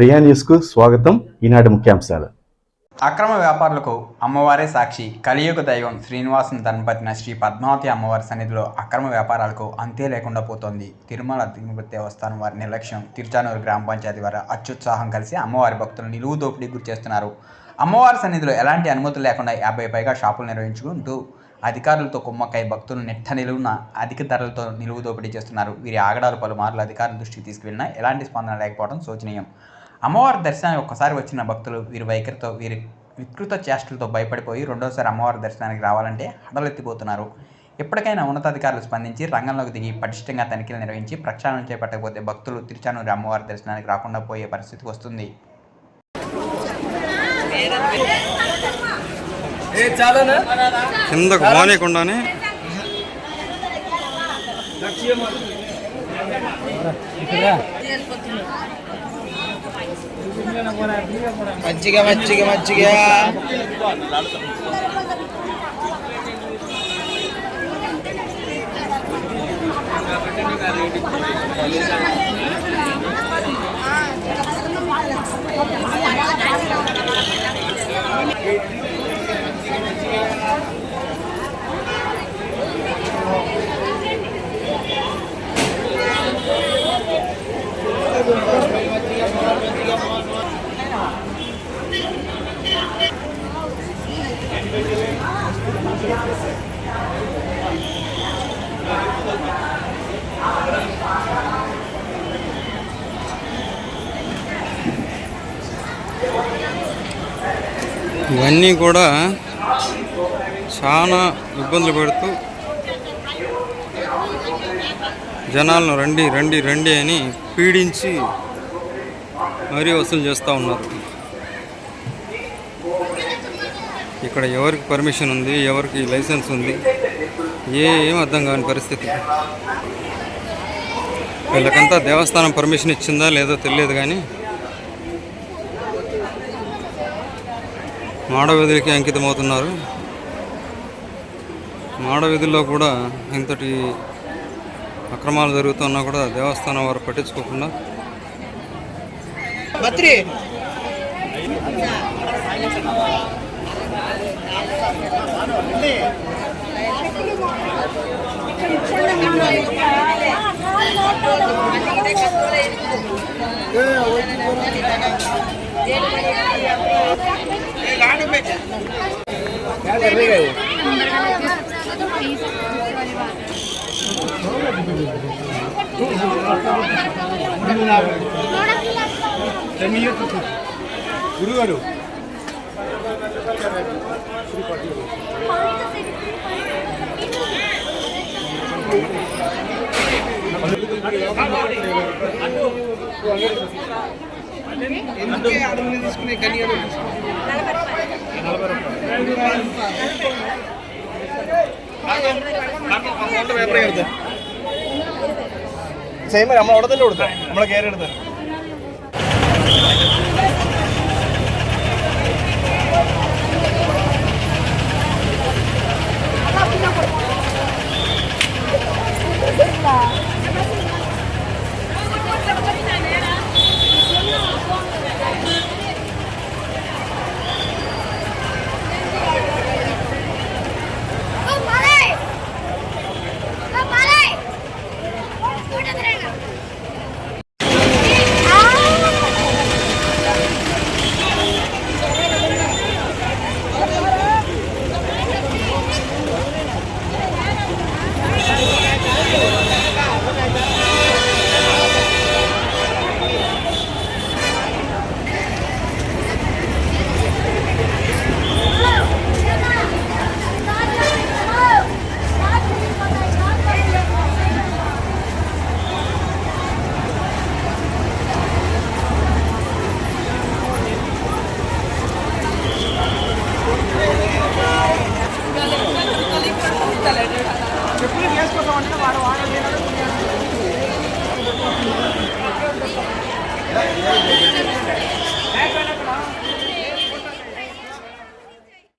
ప్రియా న్యూస్కు స్వాగతం. ఈనాటి ముఖ్యాంశాలు. అక్రమ వ్యాపారులకు అమ్మవారే సాక్షి. కలియుగ దైవం శ్రీనివాసం ధనపతిన శ్రీ పద్మావతి అమ్మవారి సన్నిధిలో అక్రమ వ్యాపారాలకు అంతే లేకుండా పోతోంది. తిరుమల తిరుపతి దేవస్థానం వారి నిర్లక్ష్యం తిరుచానూరు గ్రామ పంచాయతీ వారి అత్యుత్సాహం కలిసి అమ్మవారి భక్తులను నిలువు దోపిడీ గురి చేస్తున్నారు. అమ్మవారి సన్నిధిలో ఎలాంటి అనుమతులు లేకుండా యాభై పైగా షాపులు నిర్వహించుకుంటూ అధికారులతో కుమ్మక్కై భక్తులు నెట్ట నిలువున అధిక ధరలతో నిలువు దోపిడీ చేస్తున్నారు. వీరి ఆగడాలు పలుమార్లు అధికారుల దృష్టికి తీసుకువెళ్ళినా ఎలాంటి స్పందన లేకపోవడం శోచనీయం. అమ్మవారి దర్శనానికి ఒక్కసారి వచ్చిన భక్తులు వీరి వైఖరితో వీరి వికృత చేష్టలతో భయపడిపోయి రెండోసారి అమ్మవారి దర్శనానికి రావాలంటే హడలెత్తిపోతున్నారు. ఇప్పటికైనా ఉన్నతాధికారులు స్పందించి రంగంలోకి దిగి పటిష్టంగా తనిఖీలు నిర్వహించి ప్రక్షాళన చేపట్టకపోతే భక్తులు తిరుచానూరు అమ్మవారి దర్శనానికి రాకుండా పోయే పరిస్థితి వస్తుంది. కిందకు పోనీకుండానే మజ్జిగ మజ్జిగ మజ్జిగ ఇవన్నీ కూడా చాలా ఇబ్బందులు పెడుతూ జనాలను రండి రండి రండి అని పీడించి మరీ వసూలు చేస్తూ ఉన్నారు. ఇక్కడ ఎవరికి పర్మిషన్ ఉంది ఎవరికి లైసెన్స్ ఉంది ఏం అర్థం కాని పరిస్థితి. వీళ్ళకంతా దేవస్థానం పర్మిషన్ ఇచ్చిందా లేదో తెలియదు కానీ మాడవీధులకి అంకితమవుతున్నారు. మాడవీధుల్లో కూడా ఇంతటి అక్రమాలు జరుగుతున్నా కూడా దేవస్థానం వారు పట్టించుకోకుండా బత్రి గురుగారు ఎందుకే అడుగులు తీసుకునే സെയിം നമ്മൾ അവിടെ തന്നെ കൊടുത്തേ നമ്മളെ കയറി എടുത്തേ